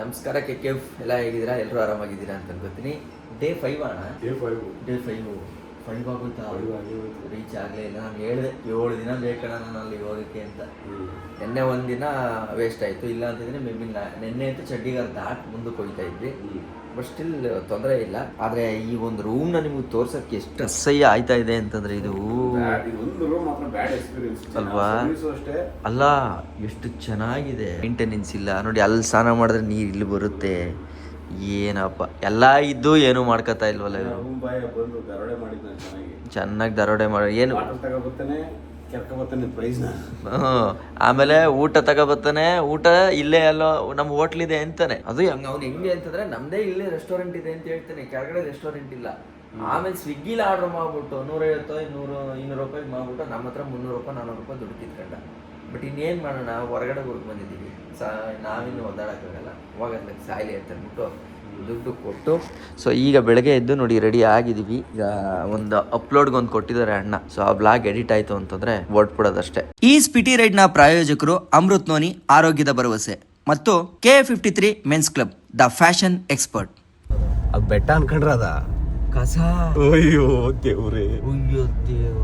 ನಮಸ್ಕಾರ K K F ಎಲ್ಲ ಹೇಗಿದ್ದೀರಾ? ಎಲ್ಲರೂ ಆರಾಮಾಗಿದ್ದೀರಾ ಅಂತ ಅನ್ಕೋತೀನಿ. ಡೇ ಫೈವ್ ಅಣ್ಣ. ಡೇ ಫೈವ್ ಡೇ ಫೈವ್ ಆಗೋಯ್ತಾ ರೀಚ್ ಆಗಲೇ ಇಲ್ಲ. ನಾನು ಹೇಳಿದೆ ಏಳು ದಿನ ಬೇಕಣ ನಾನು ಅಲ್ಲಿ ಹೋಗೋಕ್ಕೆ ಅಂತ. ನಿನ್ನೆ ಒಂದು ದಿನ ವೇಸ್ಟ್ ಆಯಿತು. ಇಲ್ಲ ಅಂತಂದರೆ ಮೇ ಬಿ ನಿನ್ನೆ ಅಂತೂ ಚಡ್ಡಿಗಾರ ದಾಟ್ ಮುಂದಕ್ಕೆ ಹೋಗ್ತಾ ಇದ್ವಿ. ಬಟ್ ಸ್ಟಿಲ್ ತೊಂದರೆ ಇಲ್ಲ. ಆದರೆ ಈ ಒಂದು ರೂಮ್ನ ನಿಮಗೆ ತೋರ್ಸೋಕ್ಕೆ ಎಷ್ಟು ಅಸಹ್ಯ ಆಯ್ತಾ ಇದೆ ಅಂತಂದ್ರೆ ಇದು. ಅಲ್ವಾ? ಅಷ್ಟೇ. ಅಲ್ಲ ಎಷ್ಟು ಚೆನ್ನಾಗಿದೆ. ಮೇಂಟೆನೆನ್ಸ್ ಇಲ್ಲ. ನೋಡಿ ಅಲ್ಲಿ ಸ್ನಾನ ಮಾಡಿದ್ರೆ ನೀರು ಇಲ್ಲಿ ಬರುತ್ತೆ. ಏನಪ್ಪ? ಎಲ್ಲ ಇದ್ದು ಏನು ಮಾಡ್ಕೊತಾ ಇಲ್ವಲ್ಲ ಇವರು? ರೂಮ್ ಬಾಯ ಬಂದು ದರೋಡೆ ಮಾಡಿದ್ ಚೆನ್ನಾಗಿ. ಚೆನ್ನಾಗಿ ದರೋಡೆ ಮಾಡಿ ಏನು? ವಾಟರ್ ತಗೋಬರ್ತಾನೆ ಕೆರ್ಕ ಬರ್ತಾನೆ ಪ್ರೈಸ್ನ. ಹ್ಮ್. ಆಮೇಲೆ ಊಟ ತಗೋಬರ್ತಾನೆ. ಊಟ ಇಲ್ಲೇ ಅಲ್ಲ ನಮ್ಮ ಹೋಟ್ಲ್ ಇದೆ ಅಂತಾನೆ. ಅದು ಹೆಂಗ್ ಅವ್ನು ಹೆಂಗೆ ಅಂತಂದ್ರೆ ನಮ್ದೇ ಇಲ್ಲೇ ರೆಸ್ಟೋರೆಂಟ್ ಇದೆ ಅಂತ ಹೇಳ್ತಾನೆ. ಕೆಳಗಡೆ ರೆಸ್ಟೋರೆಂಟ್ ಇಲ್ಲ. ಆಮೇಲೆ ಸ್ವಿಗ್ಗಿಲಿ ಆರ್ಡರ್ ಮಾಡ್ಬಿಟ್ಟು ನೂರೈವತ್ತು ಇನ್ನೂರು ಇನ್ನೂರು ರೂಪಾಯಿ ಮಾಡ್ಬಿಟ್ಟು ನಮ್ಮ ಹತ್ರ ಮುನ್ನೂರು ರೂಪಾಯಿ ನಾನ್ನೂರು ರೂಪಾಯಿ ದುಡ್ಡು ಕಿತ್ಕೊಂಡ. ಬಟ್ ಇನ್ನೇನು ಮಾಡೋಣ? ಹೊರಗಡೆ ಹೋಗಿ ಬಂದಿದ್ದೀವಿ. ಸಾ ನಾವಿನ್ನು ಒದ್ದಾಡೋಕ್ಕಾಗಲ್ಲ ಹೋಗೋದ್ಲೆ ಸಾಯಿಲೆ ಅಂತ ಅಂದ್ಬಿಟ್ಟು ದುಡ್ಡು ಕೊಟ್ಟು ಸೊ ಈಗ ಬೆಳಗ್ಗೆ ಎದ್ದು ನೋಡಿ ರೆಡಿ ಆಗಿದ್ದೀವಿ. ಈಗ ಒಂದು ಅಪ್ಲೋಡ್ಗೆ ಒಂದು ಕೊಟ್ಟಿದ್ದಾರೆ ಅಣ್ಣ. ಸೊ ಆ ಬ್ಲಾಗ್ ಎಡಿಟ್ ಆಯಿತು ಅಂತಂದರೆ ಓಡ್ಬಿಡೋದಷ್ಟೇ ಈ ಸ್ಪಿಟಿ ರೈಡ್ನ ನ ಪ್ರಾಯೋಜಕರು ಅಮೃತ್ ನೋನಿ ಆರೋಗ್ಯದ ಭರವಸೆ. ಮತ್ತು K fifty three men's club the fashion expert ಅದು? ಬೆಟ್ಟ ಅನ್ಕೊಂಡ್ರದ ಕಸ. ಅಯ್ಯೋ ದೇವ್ರೇ. ಅಯ್ಯೋ ದೇವ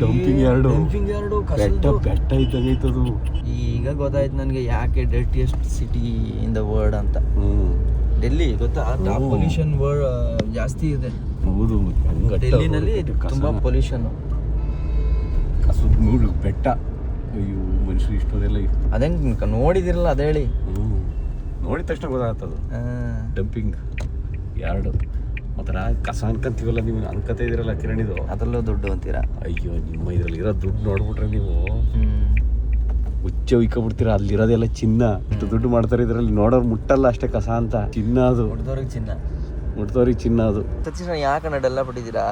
Dumping ಎರಡು. ಡಂಪಿಂಗ್ ಎರಡು ಬೆಟ್ಟ. ಬೆಟ್ಟ ಇದ್ದಂಗೆ ಐತದು ಈಗ ಗೊತ್ತಾಯ್ತು ನನಗೆ ಯಾಕೆ dirtiest city in the world ಅಂತ. ಡೆಲ್ಲಿ ಗೊತ್ತಾ? ಟಾಪ್ ಪೊಲ್ಯೂಷನ್ ವರ್ಲ್ಡ್ ಜಾಸ್ತಿ ಇದೆ. ಹೌದು ಡೆಲ್ಲಿನಲ್ಲಿ. ತುಂಬಾ ಪೊಲ್ಯೂಷನ್ ಕಸದ ಮೂಡು ಬೆಟ್ಟ. ಅಯ್ಯೋ ಮನುಷ್ಯರು ಇಷ್ಟೊಂದೆಲ್ಲ ಅದೇನ್ ನೋಡಿದಿರಲ್ಲ ಅದೇಳಿ ನೋಡಿದ ತಕ್ಷಣ ಗೊತ್ತಾಗ್ತದೆ ಡಂಪಿಂಗ್ ಎರಡು. ಒಂಥರ ಕಸ ಅನ್ಕಂತೀವಲ್ಲ ನೀವು ಅನ್ಕತೆ ಇದೀರಲ್ಲ ಕಿರಣಿದು. ಅದರಲ್ಲೂ ದುಡ್ಡು ಅಂತೀರಾ? ಅಯ್ಯೋ ನಿಮ್ಮ ಇದ್ರಲ್ಲಿ ಇರೋ ದುಡ್ಡು ನೋಡ್ಬಿಟ್ರೆ ನೀವು ಹುಚ್ಚೆ ಉಯ್ಕೊಬಿಡ್ತೀರ ಅಲ್ಲಿರೋದೆಲ್ಲ ಚಿನ್ನ. ಇಷ್ಟು ದುಡ್ಡು ಮಾಡ್ತಾರೆ ಇದರಲ್ಲಿ ನೋಡೋರು ಮುಟ್ಟಲ್ಲ ಅಷ್ಟೇ ಕಸ ಅಂತ. ಚಿನ್ನ ಅದು. ಹೊಡೆದವ್ರಿಗೆ ಚಿನ್ನ. ಮುಟ್ದವ್ರಿಗೆ ಚಿನ್ನ ಅದು. ತಕ್ಷಣ ಯಾಕೆ ನಡೆಲ್ಲ ಬಿಟ್ಟಿದ್ದೀರಾ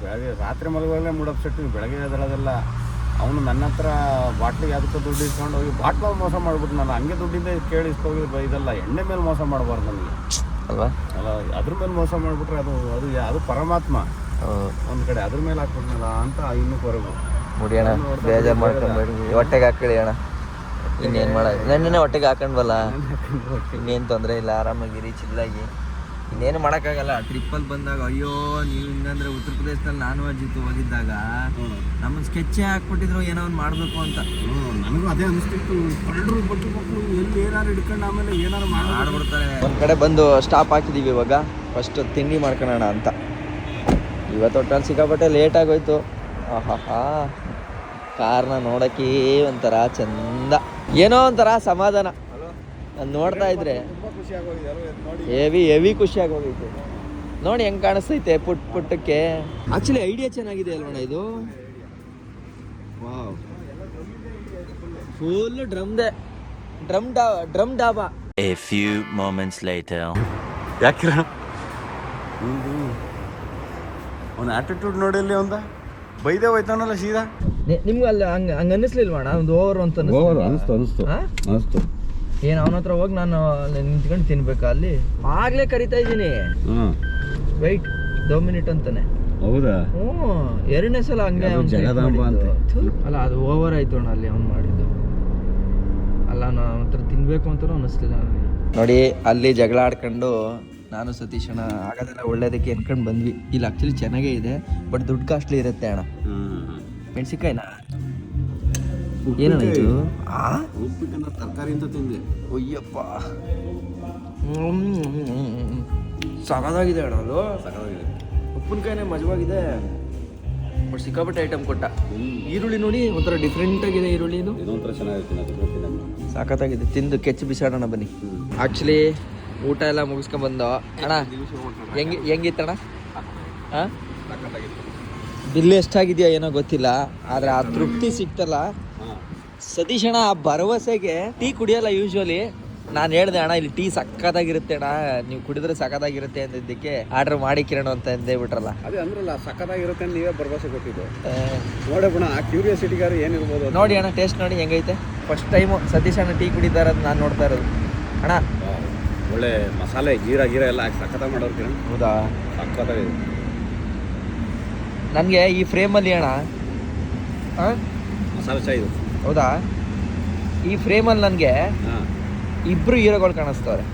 ಬೆಳಗ್ಗೆ ರಾತ್ರಿ ಮಲಗುವಾಗಲೇ ಮೂಡ್ ಅಪ್ಸೆಟ್ ಬೆಳಗ್ಗೆ ಎದ್ದೇಳೋದೆಲ್ಲ ಅವನು ನನ್ನ ಹತ್ರ ಬಾಟ್ಲಿ ಅದಕ್ಕೆ ದುಡ್ಡು ಇಸ್ಕೊಂಡು ಹೋಗಿ ಬಾಟ್ಲ ಮೋಸ ಮಾಡ್ಬಿಟ್ಟು ನಾನು ಹಂಗೆ ದುಡ್ಡಿಂದ ಕೇಳಿ ಇಸ್ಕೋಗಿ ಇದೆಲ್ಲ ಎಣ್ಣೆ ಮೇಲೆ ಮೋಸ ಮಾಡಬಾರ್ದು ನನಗೆ ಅಲ್ವಾ? ಅಲ್ಲ ಅದ್ರ ಮೇಲೆ ಮೋಸ ಮಾಡಿಬಿಟ್ರೆ ಅದು ಅದು ಯಾ- ಅದು ಪರಮಾತ್ಮ. ಒಂದು ಕಡೆ ಅದ್ರ ಮೇಲೆ ಹಾಕ್ಬಿಟ್ನಲ್ಲ ಅಂತ ಇನ್ನೂ ಕೊರಗು. ಮುಡಿಯೋಣ ಬೇಜಾರು ಮಾಡ್ಕೊಂಬೇಡಿ ಹೊಟ್ಟೆಗೆ ಹಾಕೊಳ್ಳಿ ಅಣ್ಣ. ಇನ್ನೇನು ಮಾಡ ನೆನ್ನೆ ಹೊಟ್ಟೆಗೆ ಹಾಕೊಂಡ್ವಲ್ಲ ಇನ್ನೇನು ತೊಂದರೆ ಇಲ್ಲ ಆರಾಮಾಗಿರಿ ಚಿಲ್ಲಾಗಿ ಇನ್ನೇನು ಮಾಡೋಕ್ಕಾಗಲ್ಲ. ಟ್ರಿಪ್ಪಲ್ಲಿ ಬಂದಾಗ ಅಯ್ಯೋ ನೀವು ಹಿಂಗಂದ್ರೆ ಉತ್ತರ ಪ್ರದೇಶದಲ್ಲಿ ನಾನು ಅಜ್ಜಿತ್ತು ಹೋಗಿದ್ದಾಗ ನಮ್ಮ ಸ್ಕೆಚ್ಚೇ ಹಾಕ್ಬಿಟ್ಟಿದ್ರು ಏನೋ ಒಂದು ಮಾಡಬೇಕು ಅಂತ. ನನಗೂ ಅದೇ ಅನಿಸ್ತಿತ್ತು. ಕಳ್ಳರು ಬಟ್ಟು ಮಕ್ಕಳು ಎಲ್ಲಿ ಏನಾರು ಹಿಡ್ಕೊಂಡು ಆಮೇಲೆ ಏನಾರು ಮಾಡಿ ಮಾಡ್ಬಿಡ್ತಾರೆ. ಒಂದು ಕಡೆ ಬಂದು ಸ್ಟಾಪ್ ಹಾಕಿದ್ದೀವಿ ಇವಾಗ. ಫಸ್ಟ್ ತಿಂಡಿ ಮಾಡ್ಕೊಳ್ಳೋಣ ಅಂತ. ಇವತ್ತು ಒಟ್ಟಲ್ಲಿ ಸಿಕ್ಕಾಪಟ್ಟೆ ಲೇಟ್ ಆಗೋಯ್ತು. ಆಹಾಹಾ. ಕಾರ್ನ ನೋಡೋಕ್ಕೇ ಒಂಥರ ಚಂದ. ಏನೋ ಒಂಥರ ಸಮಾಧಾನ. ಅದ್ ನೋಡ್ತಾ ಇದ್ರೆ ನೋಡಿ ಹೆವಿ ಹೆವಿ ಖುಷಿ ಆಗೋಗೈತೆ ನೋಡಿ ಹೆಂಗ್ ಕಾಣಿಸ್ತೈತೆ ಪುಟ್ ಪುಟ್ಟಕ್ಕೆ. ಆಕ್ಚುಲಿ ಐಡಿಯಾ ಚೆನ್ನಾಗಿದೆ ಅಲ್ವಣ ಇದು? ವಾವ್ ಫುಲ್ ಡ್ರಮ್ದೆ ಡ್ರಮ್ ಡಾ drum dhaba. A few moments later. ಯಾಕಿರ ಅವನ ಆಟಿಟ್ಯೂಡ್ ನೋಡಿಲ್ಲಿ ಒಂದ. ಬೈದೆ ಹೋಯ್ತಾನಲ್ಲ ಸೀದಾ? ನಿಮ್ಗೆ ಅಲ್ಲಿ ಹಂಗ ಹಂಗ ಅನ್ನಿಸ್ಲಿಲ್ವಣ ಒಂದು ಓವರ್ ಅಂತ ಅನಿಸ್ತು ಅನಿಸ್ತು. ಹಾ? ಅನಿಸ್ತು. ಏನ್ ಅವನ ಹತ್ರ ಹೋಗಿ ನಾನು ಅಲ್ಲಿ ನಿಂತ್ಕೊಂಡು ತಿನ್ಬೇಕಾ ಅಲ್ಲಿ? ಆಗ್ಲೇ ಕರಿತಾ ಇದ್ದೀನಿ. ಹಾಂ. ವೈಟ್ ದೋ ಮಿನಿಟ್ ಅಂತಾನೆ. ಹೌದಾ? ಹ್ಞೂ ಎರಡನೇ ಸಲ ಹಂಗೆ ಅದು ಅವ್ನ್ treat ಜಗದಾಂಬ ಮಾಡಿದ್ದು. ಅಂತೆ. ಥು, ಅಲ್ಲ ಅದು ಓವರ್ ಆಯ್ತು ಅಣ್ಣ ಅಲ್ಲಿ ಅವ್ನು ಮಾಡಿದ್ದು. ಅಲ್ಲ ನಾನು ಹತ್ರ ತಿನ್ಬೇಕು ಅಂತಲೂ ಅನ್ನಿಸ್ಲಿಲ್ಲ ನನಗೆ. ನೋಡಿ ಅಲ್ಲಿ ಜಗಳ ಆಡ್ಕೊಂಡು ನಾನು ಸತೀಶ್ ಅಣ್ಣ ಆಗೋದೆಲ್ಲ ಒಳ್ಳೇದಕ್ಕೆ ಅನ್ಕೊಂಡು ಬಂದ್ವಿ. ಇಲ್ಲಿ ಆಕ್ಚುಲಿ ಚೆನ್ನಾಗೇ ಇದೆ ಬಟ್ ದುಡ್ಡು ಕಾಸ್ಟ್ಲಿ ಇರುತ್ತೆ ಅಣ್ಣ. ಮೆಣಸಿನ್ಕಾಯಿನ? ಆ? ಉಪ್ಪಿಟ್ಟನ್ನ ತರಕಾರಿ ಅಂತ ತಿಂದೆ. ಅಯ್ಯಪ್ಪ ಸಗದಾಗಿದೆ ಅಣ್ಣ ಅದು. ಉಪ್ಪಿನಕಾಯಿನೇ ಮಜವಾಗಿದೆ. ಬಟ್ ಸಿಕ್ಕಾಪಟ್ಟೆ ಐಟಮ್ ಕೊಟ್ಟ. ಈರುಳ್ಳಿ ನೋಡಿ ಒಂಥರ ಡಿಫ್ರೆಂಟ್ ಆಗಿದೆ ಈರುಳ್ಳಿ ಇದು. ಇದೊಂಥರ ಚೆನ್ನಾಗಿರುತ್ತೆ. ಸಾಕತ್ತಾಗಿದೆ ತಿಂದು ಕೆಚ್ಚು ಬಿಸಾಡೋಣ ಬನ್ನಿ. ಆ್ಯಕ್ಚುಲಿ ಊಟ ಎಲ್ಲ ಮುಗಿಸ್ಕೊಂಡ್ ಬಂದ. ಅಣ್ಣ ಹೆಂಗೆ ಹೆಂಗಿತ್ತಣ್ಣ ಹಾಂ ಬಿಲ್ ಎಷ್ಟಾಗಿದೆಯಾ ಏನೋ ಗೊತ್ತಿಲ್ಲ. ಆದ್ರೆ ಆ ತೃಪ್ತಿ ಸಿಕ್ತಲ್ಲ. ಸತೀಶ್ ಅಣ್ಣ ಆ ಭರವಸೆಗೆ ಟೀ ಕುಡಿಯಲ್ಲ ಯೂಶ್ವಲಿ ನಾನು ಹೇಳ್ದೆ ಅಣ್ಣ ಇಲ್ಲಿ ಟೀ ಸಕ್ಕತ್ತಾಗಿರುತ್ತೆ ಅಣ್ಣ. ನೀವು ಕುಡಿದ್ರೆ ಸಕ್ಕತ್ತಾಗಿರುತ್ತೆ ಅಂದಿದ್ದಕ್ಕೆ ಆರ್ಡರ್ ಮಾಡಿ ಕಿರಣ ಅಂತ ಅಂದೇ ಬಿಟ್ರಲ್ಲ. ಅದೇ ಅಂದ್ರಲ್ಲ ಸಕ್ಕತ್ತಾಗಿರುತ್ತೆ ಅಂತ ನೀವೇ ಭರವಸೆ ಕೊಟ್ಟಿದ್ದು. ಆ, ನೋಡೇ ಬಿಡ ಆ ಕ್ಯೂರಿಯಾಸಿಟಿಗಾರ ಏನಿರ್ಬೋದು ಅಂತ. ನೋಡಿ ಅಣ್ಣ ಟೇಸ್ಟ್ ನೋಡಿ ಹೆಂಗೈತೆ. ಫಸ್ಟ್ ಟೈಮು ಸತೀಶ್ ಅಣ್ಣ ಟೀ ಕುಡಿತಾ ಇರೋದು ನಾನು ನೋಡ್ತಾ ಇರೋದು. ಅಣ್ಣ. ಒಳ್ಳೆ ಮಸಾಲೆ ಜೀರಾ ಗೀರ ಎಲ್ಲ ಹಾಕಿ ಸಖತ್ತಾಗಿ ಮಾಡೋರು ಕಿರಣ್. ಹೌದಾ? ಸಕ್ಕತ್ತಾಗಿದೆ ನನಗೆ ಈ ಫ್ರೇಮಲ್ಲಿ ಅಣ್ಣ? ಮಸಾಲೆ ಚಾ ಇದು. ಹೌದಾ? ಈ ಫ್ರೇಮಲ್ಲಿ ನನಗೆ ಇಬ್ಬರು ಇಬ್ರು ಹೀರೋಗಳು ಕಾಣಿಸ್ತವ್ರೆ.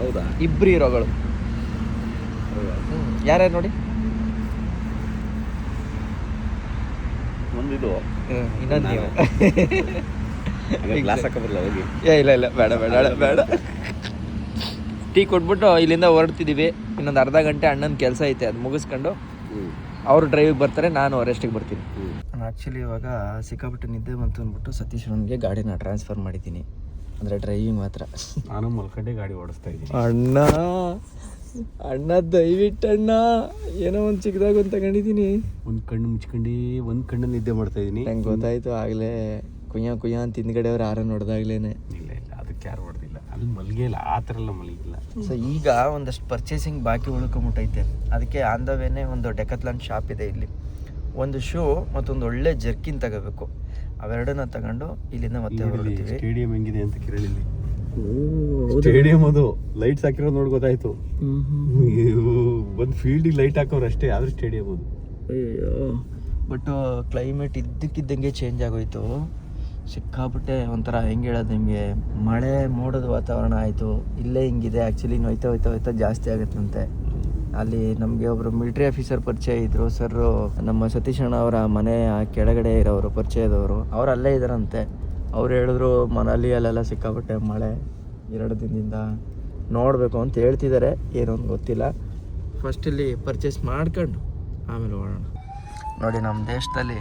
ಹೌದಾ? ಇಬ್ಬರು ಹೀರೋಗಳು. ಯಾರ್ಯಾರು ನೋಡಿ? ಒಂದಿದು. ಇನ್ನೊಂದು ನೀವು. ಗ್ಲಾಸ್ ಹಾಕಬರಲ್ಲ ಹೋಗಿ? ಏ ಇಲ್ಲ ಇಲ್ಲ ಬೇಡ ಬೇಡ ಬೇಡ, ಟೀ ಕೊಟ್ಬಿಟ್ಟು ಇಲ್ಲಿಂದ ಹೊರಡ್ತಿದ್ದೀವಿ ಇನ್ನೊಂದು ಅರ್ಧ ಗಂಟೆ ಅಣ್ಣನ ಕೆಲಸ ಐತೆ ಅದು ಮುಗಿಸ್ಕೊಂಡು. ಅವ್ರು ಡ್ರೈವಿಗೆ ಬರ್ತಾರೆ ನಾನು ರೆಸ್ಟಿಗೆ ಬರ್ತೀನಿ. ಆ್ಯಕ್ಚುಲಿ ಇವಾಗ ಸಿಕ್ಕಾಪಟ್ಟೆ ನಿದ್ದೆ ಬಂತು ಅಂದ್ಬಿಟ್ಟು ಸತೀಶ್ ನನಗೆ ಗಾಡಿನ ಟ್ರಾನ್ಸ್ಫರ್ ಮಾಡಿದ್ದೀನಿ. ಅಂದರೆ ಡ್ರೈವಿಂಗ್ ಮಾತ್ರ. ನಾನು ಮಲ್ಕಂಡೆ ಗಾಡಿ ಓಡಿಸ್ತಾ ಇದ್ದೀನಿ. ಅಣ್ಣ ಅಣ್ಣ ದಯವಿಟ್ಟು ಅಣ್ಣ ಏನೋ ಒಂದು ಚಿಕ್ಕದಾಗ ಒಂದು ತಗೊಂಡಿದ್ದೀನಿ. ಒಂದು ಕಣ್ಣು ಮುಚ್ಕೊಂಡು ಒಂದು ಕಣ್ಣು ನಿದ್ದೆ ಮಾಡ್ತಾ ಇದ್ದೀನಿ. ನಂಗೆ ಗೊತ್ತಾಯ್ತು ಆಗಲೇ ಕುಯ್ಯ ಕುಯ್ಯ ಅಂತ ಹಿಂದ್ಗಡೆ ಅವ್ರು ಯಾರೋ ನೋಡ್ದಾಗ್ಲೇನೆ. ಇಲ್ಲ ಇಲ್ಲ ಅದಕ್ಕೆ ಯಾರು ಹೊಡೆದಿಲ್ಲ. ಅದು ಮಲಗಿಲ್ಲ ಆ ಥರ ಎಲ್ಲ ಮಲಗಿಲ್ಲ. ಸೊ ಈಗ ಒಂದಷ್ಟು ಪರ್ಚೇಸಿಂಗ್ ಬಾಕಿ ಉಳ್ಕೊಂಬಿಟ್ಟೈತೆ. ಅದಕ್ಕೆ ಆನ್ ದ ವೇನೆ ಒಂದು ಡೆಕತ್ಲಾನ್ ಶಾಪ್ ಇದೆ ಇಲ್ಲಿ. ಒಂದು ಶೂ ಮತ್ತೊಂದು ಒಳ್ಳೆ ಜರ್ಕಿನ್ ತಗೋಬೇಕು. ಅವೆರಡನ್ನ ತಗೊಂಡು ಇಲ್ಲಿಂದ ಮತ್ತೆ ಹೊರಡ್ತೀವಿ. ಸ್ಟೇಡಿಯಂ ಹೆಂಗಿದೆ ಅಂತ ಕೇಳಿಲ್ಲಿ. ಸ್ಟೇಡಿಯಂ ಅದು ಲೈಟ್ಸ್ ಹಾಕಿರೋದು ನೋಡಿ ಗೊತ್ತಾಯ್ತು. ಒಂದು ಫೀಲ್ಡಿಗೆ ಲೈಟ್ ಹಾಕೋರು ಅಷ್ಟೇ ಆದ್ರೆ ಸ್ಟೇಡಿಯಂ ಅದು. ಅಯ್ಯೋ ಬಟ್ ಕ್ಲೈಮೇಟ್ ಇದ್ದಕ್ಕಿದ್ದಂಗೆ ಚೇಂಜ್ ಆಗೋಯ್ತು. ಸಿಕ್ಕಾಪಟ್ಟೆ ಒಂಥರ ಹೆಂಗೆ ಹೇಳೋದು ನಿಮಗೆ? ಮಳೆ ಮೋಡದ ವಾತಾವರಣ ಆಯಿತು. ಇಲ್ಲೇ ಹಿಂಗಿದೆ. ಆ್ಯಕ್ಚುಲಿ ನೋಯ್ತಾ ಹೋಯ್ತಾ ಹೋಯ್ತಾ ಹೋಯ್ತಾ ಜಾಸ್ತಿ ಆಗುತ್ತಂತೆ. ಅಲ್ಲಿ ನಮಗೆ ಒಬ್ರು ಮಿಲಿಟರಿ ಆಫೀಸರ್ ಪರಿಚಯ ಇದ್ರು. ಸರ್ ನಮ್ಮ ಸತೀಶ್ ಅಣ್ಣ ಅವರ ಮನೆ ಕೆಳಗಡೆ ಇರೋರು, ಪರಿಚಯದವರು. ಅವ್ರು ಅಲ್ಲೇ ಇದ್ದಾರಂತೆ. ಅವ್ರು ಹೇಳಿದ್ರು ಮನಾಲಿ ಅಲ್ಲೆಲ್ಲ ಸಿಕ್ಕಾಪಟ್ಟೆ ಮಳೆ. ಎರಡು ದಿನದಿಂದ ನೋಡಬೇಕು ಅಂತ ಹೇಳ್ತಿದ್ದಾರೆ ಏನೋ ಗೊತ್ತಿಲ್ಲ. ಫಸ್ಟ್ ಇಲ್ಲಿ ಪರ್ಚೇಸ್ ಮಾಡ್ಕೊಂಡು ಆಮೇಲೆ ಹೋಗೋಣ. ನೋಡಿ ನಮ್ಮ ದೇಶದಲ್ಲಿ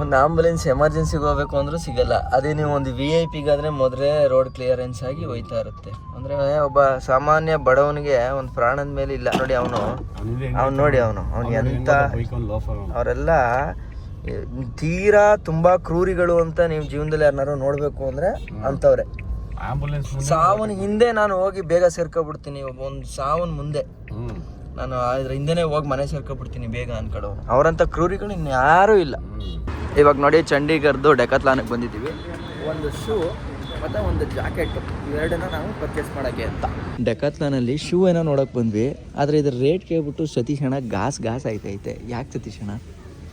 ಒಂದು ಆಂಬುಲೆನ್ಸ್ ಎಮರ್ಜೆನ್ಸಿಗೆ ಹೋಗಬೇಕು ಅಂದರೂ ಸಿಗಲ್ಲ. ಅದೇ ನೀವು ಒಂದು ವಿ ಐ ಪಿಗಾದರೆ ಮೊದಲೇ ರೋಡ್ ಕ್ಲಿಯರೆನ್ಸ್ ಆಗಿ ಹೋಯ್ತಾ ಇರುತ್ತೆ. ಅಂದರೆ ಒಬ್ಬ ಸಾಮಾನ್ಯ ಬಡವನಿಗೆ ಒಂದು ಪ್ರಾಣದ ಮೇಲೆ ಇಲ್ಲ. ನೋಡಿ ಅವನು. ಅವ್ನು ನೋಡಿ ಅವನು. ಅವನು. ಎಂಥ ಅವರೆಲ್ಲ ತೀರಾ ತುಂಬಾ ಕ್ರೂರಿಗಳು ಅಂತ ನೀವು ಜೀವನದಲ್ಲಿ ಯಾರನ್ನಾರು ನೋಡಬೇಕು ಅಂದ್ರೆ ಅಂಥವ್ರೆ. ಆಂಬುಲೆನ್ಸ್ ಸಾವನ್ ಹಿಂದೆ ನಾನು ಹೋಗಿ ಬೇಗ ಸೇರ್ಕೊಬಿಡ್ತೀನಿ. ಒಂದು ಸಾವನ್ ಮುಂದೆ. ನಾನು ಅದ್ರ ಹಿಂದೆನೆ ಹೋಗಿ ಮನೆ ಸೇರ್ಕೊಬಿಡ್ತೀನಿ ಬೇಗ ಅನ್ಕೊಳ್ಳೋ ಅವರಂತ ಕ್ರೂರಿಗಳು ಇನ್ಯಾರೂ ಇಲ್ಲ. ಇವಾಗ ನೋಡಿ ಚಂಡೀಗರ್ದು ಡೆಕತ್ಲಾನಕ್ಕೆ ಬಂದಿದ್ದೀವಿ. ಒಂದು ಶೂ ಮತ್ತೆ ಒಂದು ಜಾಕೆಟ್ ಇವೆರಡನ್ನ ನಾವು ಪರ್ಚೇಸ್ ಮಾಡೋಕ್ಕೆ ಅಂತ. ಡೆಕತ್ಲಾನಲ್ಲಿ ಶೂ ಏನೋ ನೋಡೋಕೆ ಬಂದ್ವಿ ಆದರೆ ಇದ್ರ ರೇಟ್ ಕೇಳ್ಬಿಟ್ಟು ಸತೀಶ್ ಅಣ್ಣ ಗಾಸ್ ಗಾಸ್ ಆಯ್ತೈತೆ ಯಾಕೆ ಸತೀಶ್ ಅಣ್ಣ?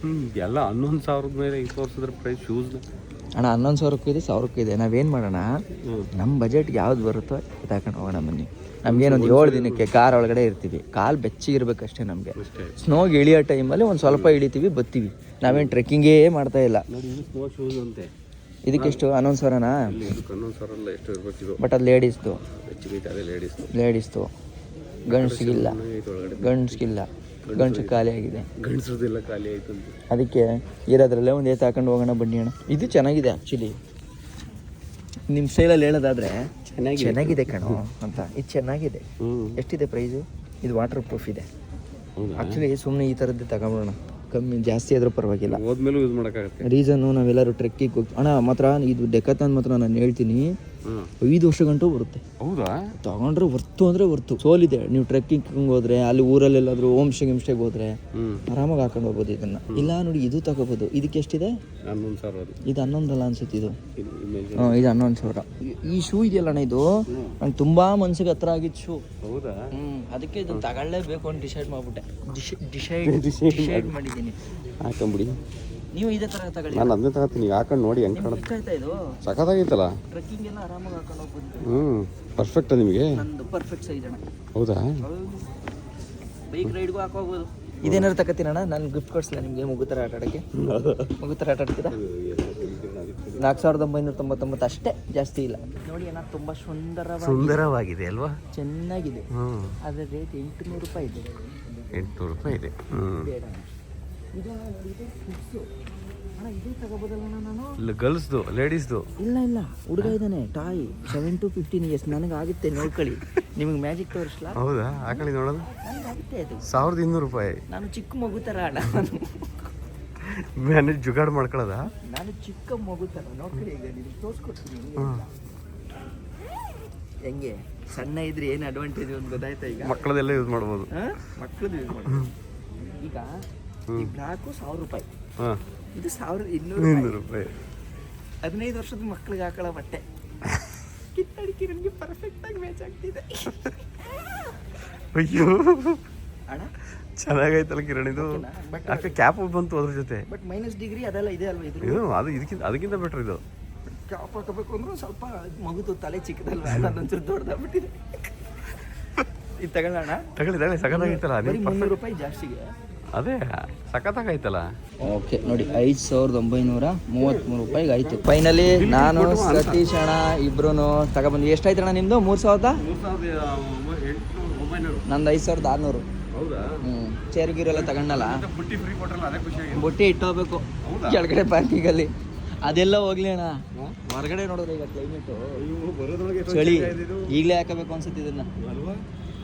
ಹ್ಞೂ ಎಲ್ಲ ಹನ್ನೊಂದು ಸಾವಿರದ ಮೇಲೆ ಈ ತೋರಿಸಿದ್ರೆ ಪ್ರೈಸ್ ಶೂಸ್ ಅಣ್ಣ ಹನ್ನೊಂದು ಸಾವಿರಕ್ಕೂ ಇದೆ ಸಾವಿರಕ್ಕೂ ಇದೆ. ನಾವೇನು ಮಾಡೋಣ? ನಮ್ಮ ಬಜೆಟ್ ಯಾವ್ದು ಬರುತ್ತೋ ತಗೊಂಡು ಹೋಗೋಣ ಬನ್ನಿ. ನಮ್ಗೇನೊಂದು ಏಳು ದಿನಕ್ಕೆ ಕಾರ್ ಒಳಗಡೆ ಇರ್ತೀವಿ. ಕಾಲು ಬೆಚ್ಚಿಗಿರ್ಬೇಕಷ್ಟೇ ನಮಗೆ. ಸ್ನೋಗೆ ಇಳಿಯೋ ಟೈಮಲ್ಲಿ ಒಂದು ಸ್ವಲ್ಪ ಇಳಿತೀವಿ ಬತ್ತೀವಿ. ನಾವೇನು ಟ್ರೆಕ್ಕಿಂಗೇ ಮಾಡ್ತಾ ಇಲ್ಲ. ಇದಕ್ಕೆಷ್ಟು ಹನ್ನೊಂದು ಸಾವಿರನಾ ಬಟ್ ಅದು ಲೇಡೀಸ್ದು ಲೇಡೀಸ್ದು ಗಂಡ್ಸ್ಗಿಲ್ಲ. ಗಂಡ್ಸ್ಗಿಲ್ಲ. ಗಂಡ್ಸು ಖಾಲಿ ಆಗಿದೆ ಅದಕ್ಕೆ ಇರೋದ್ರಲ್ಲೇ ಒಂದು ಏತ್ ಹಾಕೊಂಡು ಹೋಗೋಣ ಬನ್ನಿ ಅಣ್ಣ. ಇದು ಚೆನ್ನಾಗಿದೆ ಆ್ಯಕ್ಚುಲಿ ನಿಮ್ಮ ಸ್ಟೈಲಲ್ಲಿ ಹೇಳೋದಾದ್ರೆ ಚೆನ್ನಾಗಿ ಚೆನ್ನಾಗಿದೆ ಕಣೋ. ಅಂತ. ಇದು ಚೆನ್ನಾಗಿದೆ. ಎಷ್ಟಿದೆ ಪ್ರೈಸು ಇದು ವಾಟರ್ ಪ್ರೂಫ್ ಇದೆ ಆ್ಯಕ್ಚುಲಿ ಸುಮ್ಮನೆ ಈ ಥರದ್ದೇ ತಗೊಂಬಿಡೋಣ ಕಮ್ಮಿ ಜಾಸ್ತಿ ಆದರೂ ಪರವಾಗಿಲ್ಲ. ಹೋದ್ಮೇಲೂ ಯೂಸ್ ಮಾಡೋಕ್ಕಾಗುತ್ತೆ. ರೀಸನ್ನು ನಾವೆಲ್ಲರೂ ಟ್ರೆಕ್ಕಿಗೆ ಹೋಗಿ ಅಣ್ಣ ಮಾತ್ರ ಇದು ಡೆಕತಾನ್ ಮಾತ್ರ ನಾನು ಹೇಳ್ತೀನಿ. ಐದು ವರ್ಷ ಗಂಟು ಬರುತ್ತೆ. ಹೌದಾ? ತಗೊಂಡ್ರೆ ವರ್ತು ಅಂದ್ರೆ ವರ್ತು. ಸೋಲಿದೆ. ನೀವು ಟ್ರೆಕ್ಕಿಂಗ್ ಹೋದ್ರೆ ಅಲ್ಲಿ ಊರಲ್ಲೆಲ್ಲಾದ್ರೂ ಹೋಮ್ ಓಮ್ ಗಿಮ್ ಸ್ಟೇಗೆ ಹೋದ್ರೆ ಆರಾಮಾಗಿ ಹಾಕೊಂಡು ಹೋಗ್ಬೋದು ಇದನ್ನ. ಇಲ್ಲ ನೋಡಿ ಇದು ತಗೋಬಹುದು ಇದಕ್ಕೆ ಎಷ್ಟಿದೆ? ಇದು ಹನ್ನೊಂದಲ್ಲ ಅನ್ಸುತ್ತೆ ಇದು. ಇದು ಇದು ಹನ್ನೊಂದು ಸಾವಿರ. ಈ- ಶೂ ಇದೆಯಲ್ಲಣ್ಣ ಇದು? ನಂಗೆ ತುಂಬಾ ಮನ್ಸಿಗೆ ಹತ್ರ ಆಗಿದ್ದು ಶೂ. ಹೌದಾ? ಅದಕ್ಕೆ ಇದನ್ನ ತಗೊಳ್ಳೇಬೇಕು ಅಂತ ಡಿಸೈಡ್ ಮಾಡ್ಬಿಟ್ಟೆ. ಡಿಸೈಡ್ ಡಿಸೈಡ್ ಮಾಡಿದ್ದೀನಿ. ಹಾಕೊಂಬಿಡಿ ನೀವು ಇದೇ ತರ ತಗೊಳ್ಳಿ. ನಾನು ಅದನ್ನೇ ತಗೋತೀನಿ ಹಾಕೊಂಡು ನೋಡಿ ಹೆಂಗೆ ಕಾಣುತ್ತೆ? ಇದು? ಸಖತ್ತಾಗೈತಲ್ಲ ಟ್ರೆಕ್ಕಿಂಗ್ ಎಲ್ಲ ಆರಾಮಾಗಿ ಹಾಕೊಂಡು ಹೋಗ್ಬೋದು ಹ್ಞೂ ಪರ್ಫೆಕ್ಟಾ ನಿಮಗೆ? ನಂದು ಪರ್ಫೆಕ್ಟ್ ಸೈಜ್ ಅಣ್ಣ. ಹೌದಾ? ಬೈಕ್ ರೈಡ್ಗೂ ಹಾಕೋಬೋದು ಇದೇನಾರು ತಗೋತೀನಣ್ಣ? ನಾನು ಗಿಫ್ಟ್ ಕೊಡ್ಸಲ ನಿಮಗೆ ಮುಗುತ್ತರ ಆಟ ಆಡೋಕ್ಕೆ. ಮುಗುತ್ತರ ಆಟ ಆಡ್ತೀರಾ? ನಾಲ್ಕು ಸಾವಿರದ ಒಂಬೈನೂರ ತೊಂಬತ್ತೊಂಬತ್ತು ಅಷ್ಟೇ. ಜಾಸ್ತಿ ಇಲ್ಲ. ನೋಡಿ ಅಣ್ಣ ತುಂಬ ಸುಂದರ ಸುಂದರವಾಗಿದೆ ಅಲ್ವಾ? ಚೆನ್ನಾಗಿದೆ. ಅದರ ರೇಟ್ ಎಂಟುನೂರು ರೂಪಾಯಿ ಇದೆ. ಎಂಟುನೂರು ರೂಪಾಯಿ ಇದೆ. ಇಲ್ಲ ಗರ್ಲ್ಸ್ದು ಲೇಡೀಸ್ದು ಇಲ್ಲ ಇಲ್ಲ. ಹುಡುಗ ಇದ್ದಾನೆ toy seven to fifteen years ನನಗೆ ಆಗುತ್ತೆ ನೋಡ್ಕೊಳ್ಳಿ ನಿಮಗೆ ಮ್ಯಾಜಿಕ್ ತೋರಿಸ್ಲಾ? ಹೌದಾ? ಹಾಕೊಳ್ಳಿ ನೋಡೋದು ನನಗೆ ಆಗುತ್ತೆ ಅದು. ಸಾವಿರದ ಇನ್ನೂರು ರೂಪಾಯಿ. ನಾನು ಚಿಕ್ಕ ಮಗು ಥರ ಅಣ್ಣ. ನಾನು ಮ್ಯಾನೇಜ್ ಜುಗಾಡ್ ಮಾಡ್ಕೊಳ್ಳೋದಾ ನಾನು ಚಿಕ್ಕ ಮಗು ಥರ ನೋಡ್ಕೊಳ್ಳಿ ಈಗ ನಿಮ್ಗೆ ತೋರಿಸ್ಕೊಡ್ತೀನಿ. ಹೆಂಗೆ? ಸಣ್ಣ ಇದ್ರೆ ಏನು ಅಡ್ವಾಂಟೇಜ್ ಅಂತ ಗೊತ್ತಾಯ್ತಾ ಈಗ? ಮಕ್ಕಳದೆಲ್ಲ ಯೂಸ್ ಮಾಡ್ಬೋದು. ಮಕ್ಕಳದ್ದು ಯೂಸ್ ಮಾಡ್ಬೋದು. ಈಗ ಈ ಬ್ಲಾಕು ಸಾವಿರ ರೂಪಾಯಿ. ಹಾಂ. ಇದು ಸಾವಿರದ ಇನ್ನೂರು ರೂಪಾಯಿ. ಹದಿನೈದು ವರ್ಷದ ಮಕ್ಳಿಗೆ ಹಾಕೊಳ್ಳೋ ಬಟ್ಟೆ. ಕಿತ್ತಡಿಕೆ ನನಗೆ ಪರ್ಫೆಕ್ಟ್ ಆಗಿ ಮ್ಯಾಚ್ ಆಗ್ತಿದೆ. ಅಯ್ಯೋ. ಅಣ್ಣ? ಚೆನ್ನಾಗೈತಲ್ಲ ಕಿರಣ್ ಇದು ಯಾಕೆ ಕ್ಯಾಪ್ ಬಂತು ಅದ್ರ ಜೊತೆ? ಬಟ್ ಮೈನಸ್ ಡಿಗ್ರಿ ಅದೆಲ್ಲ ಇದೆ ಅಲ್ವಾ ಇದು ಇದು ಅದು ಇದಕ್ಕಿಂತ ಅದಕ್ಕಿಂತ ಬೆಟ್ರ್ ಇದು. ಕ್ಯಾಪ್ ಹಾಕಬೇಕು ಅಂದ್ರೆ ಸ್ವಲ್ಪ ಮಗುದು ತಲೆ ಚಿಕ್ಕದಲ್ವಾ? ಅದೊಂಚೂರು ದೊಡ್ಡದಾಗ್ಬಿಟ್ಟಿದೆ ಇದು ತಗೊಳ್ಳೋಣ ತಗೊಳ್ಳಿ ತಗೊಳ್ಳಿ ಸಖತ್ತಾಗೈತಲ್ಲ ನೀವು ರೂಪಾಯಿ ಜಾಸ್ತಿಗೆ. ಅದೇ ಸಖತ್ತಾಗೈತಲ್ಲ. ಓಕೆ ನೋಡಿ ಐದು ಸಾವಿರದ ಒಂಬೈನೂರ ಮೂವತ್ತ್ಮೂರು ರೂಪಾಯಿಗೆ ಆಯ್ತು. ಫೈನಲಿ ನಾನು ಸತೀಶ್ ಅಣ್ಣ ಇಬ್ರು ತಗೊಂಡ್ಬಂದು ಎಷ್ಟಾಯ್ತು ಅಣ್ಣ ನಿಮ್ಮದು ಮೂರು ಸಾವಿರದ? ನಂದು ಐದು ಸಾವಿರದ ಆರುನೂರು. ಹೌದಾ? ಹ್ಞೂ ಚೇರ್ ಗೀರು ಎಲ್ಲ ತಗೊಂಡಲ್ಲ ಬುಟ್ಟಿ ಬುಟ್ಟಿ ಇಟ್ಟೋಗ್ಬೇಕು. ಕೆಳಗಡೆ ಪಾರ್ಕಿಂಗಲ್ಲಿ ಅದೆಲ್ಲ ಹೋಗ್ಲಿ ಅಣ್ಣ. ಹೊರಗಡೆ ನೋಡಿದ್ರೆ ಈಗ ಕ್ಲೈಮೇಟು ಚಳಿ. ಈಗಲೇ ಹಾಕಬೇಕು ಅನ್ಸುತ್ತೆ ಇದನ್ನ. ಅಲ್ವಾ?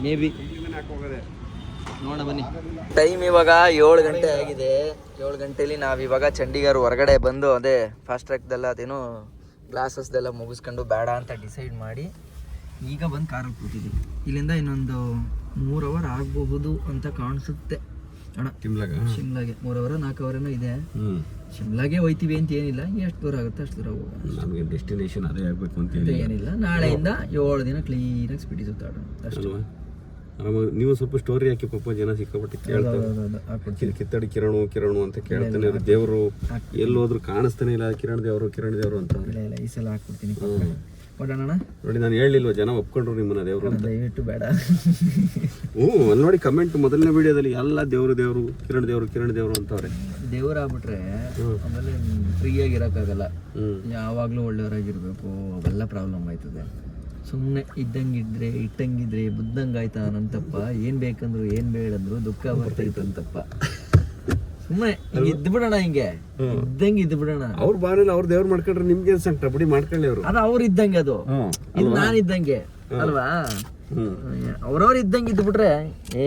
ಮೇ ಬಿ ಹಾಕೋಗದೆ ನೋಡ ಬನ್ನಿ. ಟೈಮ್ ಇವಾಗ ಏಳು ಗಂಟೆ ಆಗಿದೆ. ಏಳು ಗಂಟೆಲಿ ನಾವು ಇವಾಗ ಚಂಡೀಗಢ ಹೊರಗಡೆ ಬಂದು ಅದೇ ಫಾಸ್ಟ್ ಟ್ರ್ಯಾಕ್ದೆಲ್ಲ ಅದೇನು ಗ್ಲಾಸಸ್ದೆಲ್ಲ ಮುಗಿಸ್ಕೊಂಡು ಬೇಡ ಅಂತ ಡಿಸೈಡ್ ಮಾಡಿ ಈಗ ಬಂದು ಕಾರಲ್ಲಿ ಕೂತಿದ್ವಿ. ಇಲ್ಲಿಂದ ಇನ್ನೊಂದು ಮೂರು ಅವರ್ ಆಗಬಹುದು ಅಂತ ಕಾಣಿಸುತ್ತೆ. ಅಣ್ಣ ತಿಮ್ಲಾಗ ಶಿಮ್ಲಾಗೆ. ಮೂರು ಅವರ ನಾಲ್ಕು ಅವರೇನೋ ಇದೆ. ಶಿಮ್ಲಾಗೆ ಹೋಯ್ತೀವಿ ಅಂತ ಏನಿಲ್ಲ. ಎಷ್ಟು ದೂರ ಆಗುತ್ತೆ ಅಷ್ಟು ದೂರ ಹೋಗೋಣ ನಮಗೆ ಡೆಸ್ಟಿನೇಷನ್ ಅದೇ ಆಗಬೇಕು ಅಂತ ಏನಿಲ್ಲ. ನಾಳೆಯಿಂದ ಏಳು ದಿನ ಕ್ಲೀನಾಗಿ ಸ್ಪೀಡಿ ಸುತ್ತಾಡೋಣ. ಅಷ್ಟೇ. ಆರಾಮಾಗಿ ನೀವು ಸ್ವಲ್ಪ ಸ್ಟೋರಿ ಹಾಕಿ ಪಾಪ ಜನ ಸಿಕ್ಕಾಪಟ್ಟೆ ಕೇಳ್ತಾರೆ. ಕಿತ್ತಡಿ ಕಿರಣು ಕಿರಣು ಅಂತ ಕೇಳ್ತಾನೆ ಇರು ದೇವರು ಎಲ್ಲೋದ್ರು ಕಾಣಿಸ್ತಾನೆ ಇಲ್ಲ ಕಿರಣ್ ದೇವರು ಕಿರಣ್ ದೇವರು ಅಂತ. ಈ ಸಲ ಹಾಕ್ಬಿಡ್ತೀನಿ. ನೋಡಿ ನಾನು ಹೇಳಿಲ್ವ ಜನ ಒಪ್ಕೊಂಡ್ರು ನಿಮ್ಮನ್ನ ದೇವರು ಅಂತ? ದಯವಿಟ್ಟು ಬೇಡ. ಹ್ಞೂ ಅಲ್ಲಿ ನೋಡಿ ಕಮೆಂಟ್ ಮೊದಲನೇ ವಿಡಿಯೋದಲ್ಲಿ ಎಲ್ಲ ದೇವರು ದೇವರು ಕಿರಣ್ ದೇವರು ಕಿರಣ್ ದೇವರು ಅಂತವ್ರೆ. ದೇವರಾಗ್ಬಿಟ್ರೆ ಆಮೇಲೆ ಫ್ರೀಯಾಗಿ ಇರೋಕ್ಕಾಗಲ್ಲ. ಯಾವಾಗಲೂ ಒಳ್ಳೆಯವರಾಗಿರ್ಬೇಕು ಅವೆಲ್ಲ ಪ್ರಾಬ್ಲಮ್ ಆಯ್ತದೆ. ಸುಮ್ಮನೆ ಇದ್ದಂಗಿದ್ರೆ ಇಟ್ಟಂಗಿದ್ರೆ ಬುದ್ಧಂಗಾಯ್ತಾ ನಂತಪ್ಪ ಏನು ಬೇಕಂದ್ರು ಏನು ಬೇಡಂದ್ರು ದುಃಖ ಬರ್ತೈತೆ ಅಂತಪ್ಪ. ಸುಮ್ಮನೆ ಇದ್ಬಿಡೋಣ ಹಿಂಗೆ. ಇದ್ದಂಗೆ ಇದ್ದು ಬಿಡೋಣ. ಅವ್ರ ಬಾರಿಲ್ಲ ಅವ್ರ ದೇವ್ರು ಮಾಡ್ಕೊಂಡ್ರೆ ನಿಮ್ಗೆ ಸಂಕಟ? ಬಿಡಿ ಮಾಡ್ಕೊಳ್ಳಿ ಅವರು. ಅದು ಅವ್ರು ಇದ್ದಂಗೆ ಅದು. ಇದು ನಾನು ಇದ್ದಂಗೆ. ಅಲ್ವಾ? ಅವ್ರವ್ರ ಇದ್ದಂಗೆ ಇದ್ಬಿಟ್ರೆ ಏ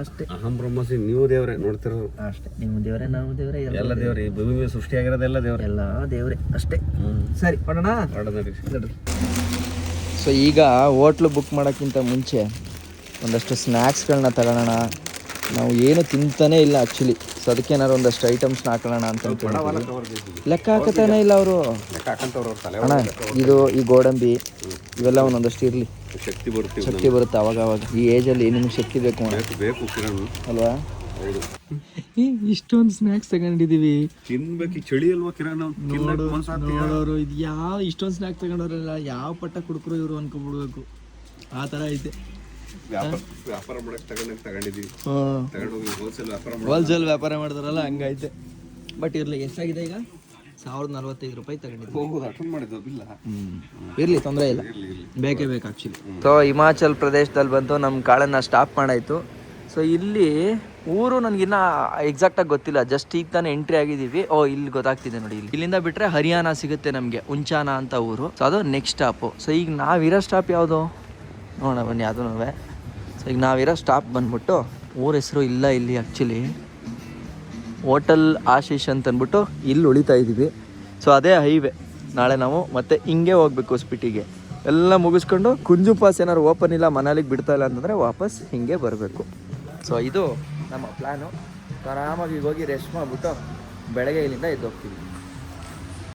ಅಷ್ಟೇ. ಅಹಂ ಬ್ರಹ್ಮಸಿ ನೀವು ದೇವ್ರೆ ನೋಡ್ತಿರೋರು ಅಷ್ಟೇ. ನಿಮ್ಮ ದೇವರೇ ನಾವು ದೇವರೇ ಎಲ್ಲ ದೇವ್ರೆ. ಭೂಮಿ ಸೃಷ್ಟಿಯಾಗಿರೋದೆಲ್ಲ ದೇವ್ರೆ. ಎಲ್ಲ ದೇವರೇ. ಅಷ್ಟೇ. ಸರಿ ಪಡೋಣ? ಮಾಡೋಣ ನಡೀರಿ. ಸೊ ಈಗ ಹೋಟ್ಲು ಬುಕ್ ಮಾಡೋಕ್ಕಿಂತ ಮುಂಚೆ ಒಂದಷ್ಟು ಸ್ನ್ಯಾಕ್ಸ್ಗಳನ್ನ ತಗೊಳ್ಳೋಣ ನಾವು ಏನು ತಿಂತಾನೇ ಇಲ್ಲ ಆ್ಯಕ್ಚುಲಿ ಸೊ ಅದಕ್ಕೆ ಏನಾದ್ರು ಒಂದಷ್ಟು ಐಟಮ್ಸ್ನ ಹಾಕೊಳ್ಳೋಣ ಅಂತ ಅಂದ್ಕೊಂಡು ಲೆಕ್ಕ ಹಾಕತಾನೆ ಇಲ್ಲ ಅವರು. ಅಣ್ಣ ಇದು ಈ ಗೋಡಂಬಿ ಇವೆಲ್ಲ ಒಂದೊಂದಷ್ಟು ಇರಲಿ. ಶಕ್ತಿ ಬರುತ್ತೆ ಶಕ್ತಿ ಬರುತ್ತೆ ಅವಾಗ ಅವಾಗ ಈ ಏಜಲ್ಲಿ ನಿಮ್ಗೆ ಶಕ್ತಿ ಬೇಕು ಅಲ್ವಾ? ಇಷ್ಟೊಂದು ಸ್ನ್ಯಾಕ್ಸ್ ತಗೊಂಡಿದೀವಿ. ತಿನ್ಬೇಕು ಚಳಿ ಅಲ್ವಾ ಕಿರಣ್. ನೋಡೋರು ಇದು ಯಾವ ಇಷ್ಟೊಂದು ಸ್ನ್ಯಾಕ್ ತಗೊಂಡವ್ರಲ್ಲ ಯಾವ ಪಟ್ಟ ಕುಡ್ಕರು ಇವರು ಅನ್ಕೊಂಡ್ಬಿಡ್ಬೇಕು. ಆ ಥರ ಐತೆ. ವ್ಯಾಪಾರ ವ್ಯಾಪಾರ ಮಾಡಕ್ ತಗೊಂಡಂಗೆ ತಗೊಂಡೋಗಿ ಹೋಲ್ಸೇಲ್ ವ್ಯಾಪಾರ ಹೋಲ್ಸೇಲ್ ವ್ಯಾಪಾರ ಮಾಡ್ತಾರಲ್ಲ ಹಂಗೈತೆ. ಬಟ್ ಇರಲಿ ಎಷ್ಟಾಗಿದೆ ಈಗ? ಸಾವಿರದ ನಲ್ವತ್ತೈದು ರೂಪಾಯಿ ತಗೊಂಡಿದ್ದೆ ಹೋಗೋದು? ಅಟೆಂಡ್ ಮಾಡಿದ್ದು? ಬಿಲ್ಲ ಇರಲಿ ತೊಂದರೆ ಇಲ್ಲ. ಬೇಕೇ ಬೇಕು ಆ್ಯಕ್ಚುಲಿ ಸೊ ಹಿಮಾಚಲ್ ಪ್ರದೇಶದಲ್ಲಿ ಬಂತು ನಮ್ಮ ಕಾಳನ್ನ ಸ್ಟಾಪ್ ಮಾಡಾಯಿತು. ಸೊ ಇಲ್ಲಿ ಊರು ನನಗಿನ್ನ ಎಕ್ಸಾಕ್ಟಾಗಿ ಗೊತ್ತಿಲ್ಲ. ಜಸ್ಟ್ ಈಗ ತಾನೇ ಎಂಟ್ರಿ ಆಗಿದ್ದೀವಿ. ಓ, ಇಲ್ಲಿ ಗೊತ್ತಾಗ್ತಿದೆ ನೋಡಿ ಇಲ್ಲಿ. ಇಲ್ಲಿಂದ ಬಿಟ್ಟರೆ ಹರಿಯಾಣ ಸಿಗುತ್ತೆ ನಮಗೆ, ಉಂಚಾನ ಅಂತ ಊರು. ಸೊ ಅದು ನೆಕ್ಸ್ಟ್ ಸ್ಟಾಪು ಸೊ ಈಗ ನಾವಿರೋ ಸ್ಟಾಪ್ ಯಾವುದು? ನೋಡೋಣ ಬನ್ನಿ, ಅದೂ ಸೊ ಈಗ ನಾವಿರೋ ಸ್ಟಾಪ್ ಬಂದ್ಬಿಟ್ಟು ಊರ ಹೆಸರು ಇಲ್ಲ ಇಲ್ಲಿ ಆ್ಯಕ್ಚುಲಿ ಹೋಟೆಲ್ ಆಶೀಶ್ ಅಂತ ಅಂದ್ಬಿಟ್ಟು ಇಲ್ಲಿ ಉಳಿತಾ ಇದ್ದೀವಿ. ಸೊ ಅದೇ ಹೈವೇ ನಾಳೆ ನಾವು ಮತ್ತೆ ಹಿಂಗೆ ಹೋಗ್ಬೇಕು ಸ್ಪಿಟಿಗೆ ಎಲ್ಲ ಮುಗಿಸ್ಕೊಂಡು ಕುಂಜು ಪಾಸ್ ಏನಾದ್ರು ಓಪನ್ ಇಲ್ಲ, ಮನಾಲಿಗೆ ಬಿಡ್ತಾ ಇಲ್ಲ ಅಂತಂದರೆ ವಾಪಸ್ ಹಿಂಗೆ ಬರಬೇಕು. ಸೊ ಇದು ನಮ್ಮ ಪ್ಲ್ಯಾನು ಆರಾಮಾಗಿ ಹೋಗಿ ರೆಸ್ಟ್ ಮಾಡಿಬಿಟ್ಟು ಬೆಳಗ್ಗೆ ಇಲ್ಲಿಂದ ಎದ್ದು ಹೋಗ್ತೀವಿ